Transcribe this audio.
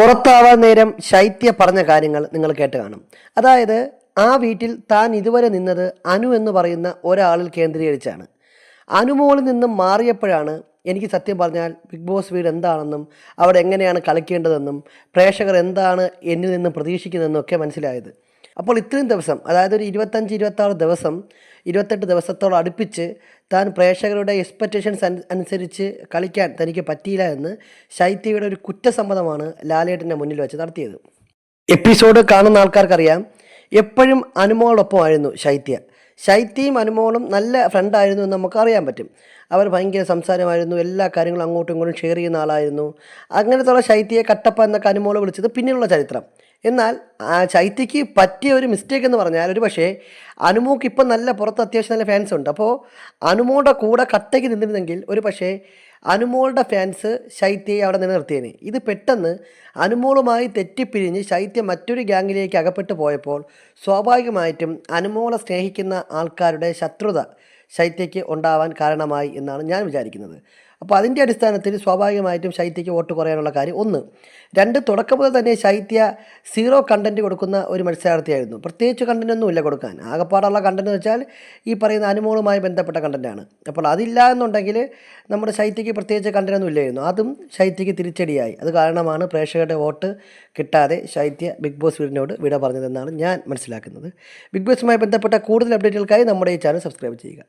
പുറത്താവാൻ നേരം ശൈത്യ പറഞ്ഞ കാര്യങ്ങൾ നിങ്ങൾ കേട്ട് കാണും. അതായത് ആ വീട്ടിൽ താൻ ഇതുവരെ നിന്നത് അനു എന്ന് പറയുന്ന ഒരാളിൽ കേന്ദ്രീകരിച്ചാണ്. അനുമോളിൽ നിന്നും മാറിയപ്പോഴാണ് എനിക്ക് സത്യം പറഞ്ഞാൽ ബിഗ് ബോസ് വീട് എന്താണെന്നും അവിടെ എങ്ങനെയാണ് കളിക്കേണ്ടതെന്നും പ്രേക്ഷകർ എന്താണ് എന്നിൽ നിന്ന് പ്രതീക്ഷിക്കുന്നതെന്നും ഒക്കെ മനസ്സിലായത്. അപ്പോൾ ഇത്രയും ദിവസം അതായത് ഒരു ഇരുപത്തഞ്ച് ഇരുപത്താറ് ദിവസം ഇരുപത്തെട്ട് ദിവസത്തോളം അടുപ്പിച്ച് താൻ പ്രേക്ഷകരുടെ എക്സ്പെക്റ്റേഷൻസ് അനുസരിച്ച് കളിക്കാൻ തനിക്ക് പറ്റിയില്ല എന്ന് ശൈത്യയുടെ ഒരു കുറ്റസമ്മതമാണ് ലാലേട്ടന്റെ മുന്നിൽ വെച്ച് നടത്തിയത്. എപ്പിസോഡ് കാണുന്ന ആൾക്കാർക്കറിയാം എപ്പോഴും അനുമോളൊപ്പമായിരുന്നു ശൈത്യ. ശൈത്യയും അനുമോളും നല്ല ഫ്രണ്ടായിരുന്നു എന്ന് നമുക്ക് അറിയാൻ പറ്റും. അവർ ഭയങ്കര സംസാരമായിരുന്നു എല്ലാ കാര്യങ്ങളും അങ്ങോട്ടും ഇങ്ങോട്ടും ഷെയർ ചെയ്യുന്ന ആളായിരുന്നു. അങ്ങനത്തുള്ള ശൈത്യയെ കട്ടപ്പ എന്നൊക്കെ അനുമോൾ വിളിച്ചത് പിന്നീടുള്ള ചരിത്രം. എന്നാൽ ആ ശൈത്യക്ക് പറ്റിയ ഒരു മിസ്റ്റേക്ക് എന്ന് പറഞ്ഞാൽ ഒരു പക്ഷേ അനുമോക്ക് ഇപ്പം നല്ല പുറത്ത് അത്യാവശ്യം നല്ല ഫാൻസ് ഉണ്ട്. അപ്പോൾ അനുമോടെ കൂടെ കട്ടയ്ക്ക് നിന്നിരുന്നെങ്കിൽ ഒരു പക്ഷേ അനുമോളുടെ ഫാൻസ് ശൈത്യയെ അവിടെ നിലനിർത്തിയേനെ. ഇത് പെട്ടെന്ന് അനുമോളുമായി തെറ്റിപ്പിരിഞ്ഞ് ശൈത്യം മറ്റൊരു ഗ്യാങ്ങിലേക്ക് അകപ്പെട്ടു പോയപ്പോൾ സ്വാഭാവികമായിട്ടും അനുമോളെ സ്നേഹിക്കുന്ന ആൾക്കാരുടെ ശത്രുത ശൈത്യയ്ക്ക് ഉണ്ടാവാൻ കാരണമായി എന്നാണ് ഞാൻ വിചാരിക്കുന്നത്. അപ്പോൾ അതിന്റെ അടിസ്ഥാനത്തിൽ സ്വാഭാവികമായിട്ടും ശൈത്യയ്ക്ക് വോട്ട് കുറയാനുള്ള കാര്യം ഒന്ന്. രണ്ട് തുടക്കം മുതൽ തന്നെ ശൈത്യ സീറോ കണ്ടന്റ് കൊടുക്കുന്ന ഒരു മത്സരാർത്ഥിയായിരുന്നു. പ്രത്യേകിച്ച് ഇല്ല കൊടുക്കാൻ. ആകപ്പാടുള്ള കണ്ടന്റ് വെച്ചാൽ ഈ പറയുന്ന അനുമോളുമായി ബന്ധപ്പെട്ട കണ്ടന്റാണ് അപ്പോൾ അതില്ല എന്നുണ്ടെങ്കിൽ നമ്മുടെ ശൈത്യയ്ക്ക് പ്രത്യേകിച്ച് കണ്ടന്റ് ഒന്നും ഇല്ലായിരുന്നു. അതും ശൈത്യയ്ക്ക് തിരിച്ചടിയായി. അത് കാരണമാണ് പ്രേക്ഷകരുടെ വോട്ട് കിട്ടാതെ ശൈത്യ ബിഗ് ബോസ് വീടിനോട് വിട പറഞ്ഞതെന്നാണ് ഞാൻ മനസ്സിലാക്കുന്നത്. ബിഗ് ബോസുമായി ബന്ധപ്പെട്ട കൂടുതൽ അപ്ഡേറ്റുകൾക്കായി നമ്മുടെ ഈ ചാനൽ സബ്സ്ക്രൈബ് ചെയ്യുക.